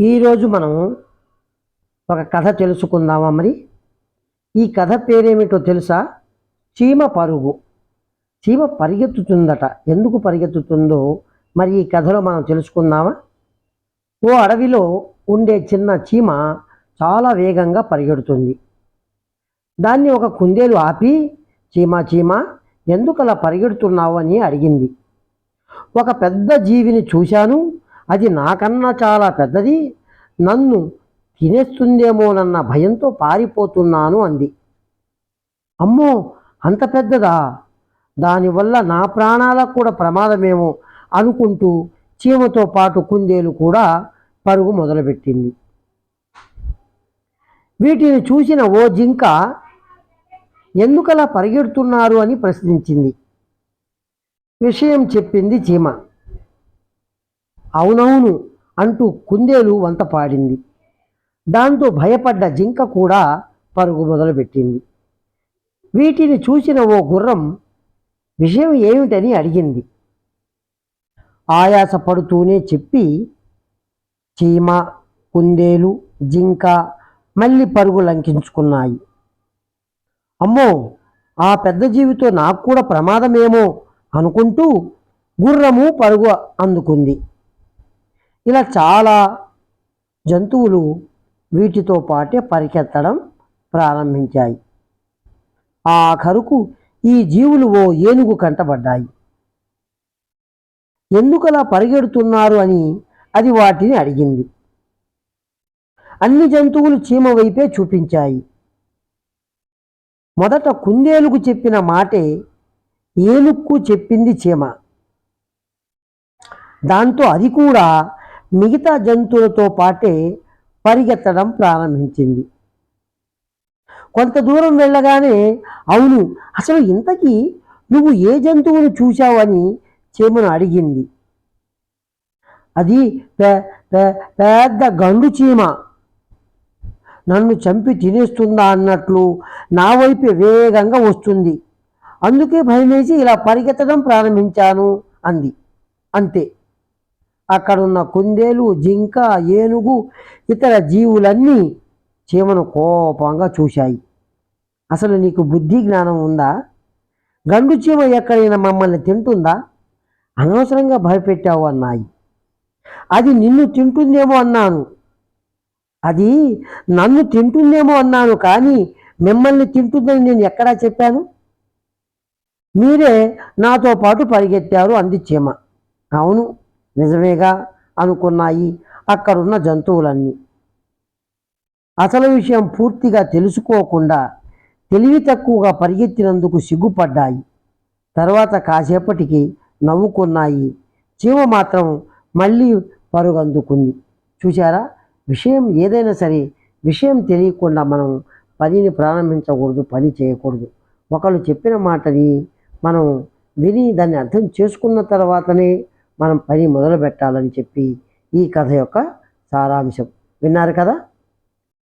ఈరోజు మనం ఒక కథ తెలుసుకుందామా మరి? ఈ కథ పేరేమిటో తెలుసా? చీమ పరుగు. చీమ పరిగెత్తుతుందట. ఎందుకు పరిగెత్తుతుందో మరి ఈ కథలో మనం తెలుసుకుందామా? ఓ అడవిలో ఉండే చిన్న చీమ చాలా వేగంగా పరిగెడుతుంది. దాన్ని ఒక కుందేలు ఆపి చీమ చీమ ఎందుకు అలా పరిగెడుతున్నావు అని అడిగింది. ఒక పెద్ద జీవిని చూశాను. అది నాకన్నా చాలా పెద్దది. నన్ను తినేస్తుందేమోనన్న భయంతో పారిపోతున్నాను అంది. అమ్మో అంత పెద్దదా? దానివల్ల నా ప్రాణాలకు కూడా ప్రమాదమేమో అనుకుంటూ చీమతో పాటు కుందేలు కూడా పరుగు మొదలుపెట్టింది. వీటిని చూసిన ఓ జింక ఎందుకలా పరిగెడుతున్నారు? అని ప్రశ్నించింది. విషయం చెప్పింది చీమ. అవునవును అంటూ కుందేలు వంత పాడింది. దాంతో భయపడ్డ జింక కూడా పరుగు మొదలుపెట్టింది. వీటిని చూసిన ఓ గుర్రం విషయం ఏమిటని అడిగింది. ఆయాస పడుతూనే చెప్పి చీమ కుందేలు జింక మళ్ళీ పరుగు లంకించుకున్నాయి. అమ్మో ఆ పెద్ద జీవితో నాకు కూడా ప్రమాదమేమో అనుకుంటూ గుర్రము పరుగు అందుకుంది. ఇలా చాలా జంతువులు వీటితో పాటే పరిగెత్తడం ప్రారంభించాయి. ఆఖరుకు ఈ జీవులు ఓ ఏనుగు కంటపడ్డాయి ఎందుకలా పరిగెడుతున్నారు అని అది వాటిని అడిగింది. అన్ని జంతువులు చీమ వైపే చూపించాయి. మొదట కుందేలుకు చెప్పిన మాటే ఏనుక్కు చెప్పింది చీమ. దాంతో అది కూడా మిగతా జంతువులతో పాటే పరిగెత్తడం ప్రారంభించింది. కొంత దూరం వెళ్ళగానే అవును అసలు ఇంతకీ నువ్వు ఏ జంతువును చూశావని చీమను అడిగింది. అది పెద్ద గండు చీమ. నన్ను చంపి తినేస్తుందా అన్నట్లు నా వైపు వేగంగా వస్తుంది. అందుకే భయమేసి ఇలా పరిగెత్తడం ప్రారంభించాను అంది. అంతే. అక్కడున్న కుందేలు జింక ఏనుగు ఇతర జీవులన్నీ చీమను కోపంగా చూశాయి. అసలు నీకు బుద్ధి జ్ఞానం ఉందా? గండు చీమ ఎక్కడైనా మమ్మల్ని తింటుందా? అనవసరంగా భయపెట్టావు అన్నాయి. అది నిన్ను తింటుందేమో అన్నాను. అది నన్ను తింటుందేమో అన్నాను కానీ మిమ్మల్ని తింటుందని నేను ఎక్కడా చెప్పాను? మీరే నాతో పాటు పరిగెత్తారు అంది చీమ. అవును నిజమేగా అనుకున్నాయి. అక్కడున్న జంతువులన్నీ. అసలు విషయం పూర్తిగా తెలుసుకోకుండా తెలివి తక్కువగా పరిగెత్తినందుకు సిగ్గుపడ్డాయి. తర్వాత కాసేపటికి నవ్వుకున్నాయి. చీమ మాత్రం మళ్ళీ పరుగందుకుంది. చూశారా? విషయం ఏదైనా సరే విషయం తెలియకుండా మనం పనిని ప్రారంభించకూడదు పని చేయకూడదు. ఒకళ్ళు చెప్పిన మాటని మనం విని దాన్ని అర్థం చేసుకున్న తర్వాతనే మనం పని మొదలు పెట్టాలని చెప్పి ఈ కథ యొక్క సారాంశం. విన్నారు కదా?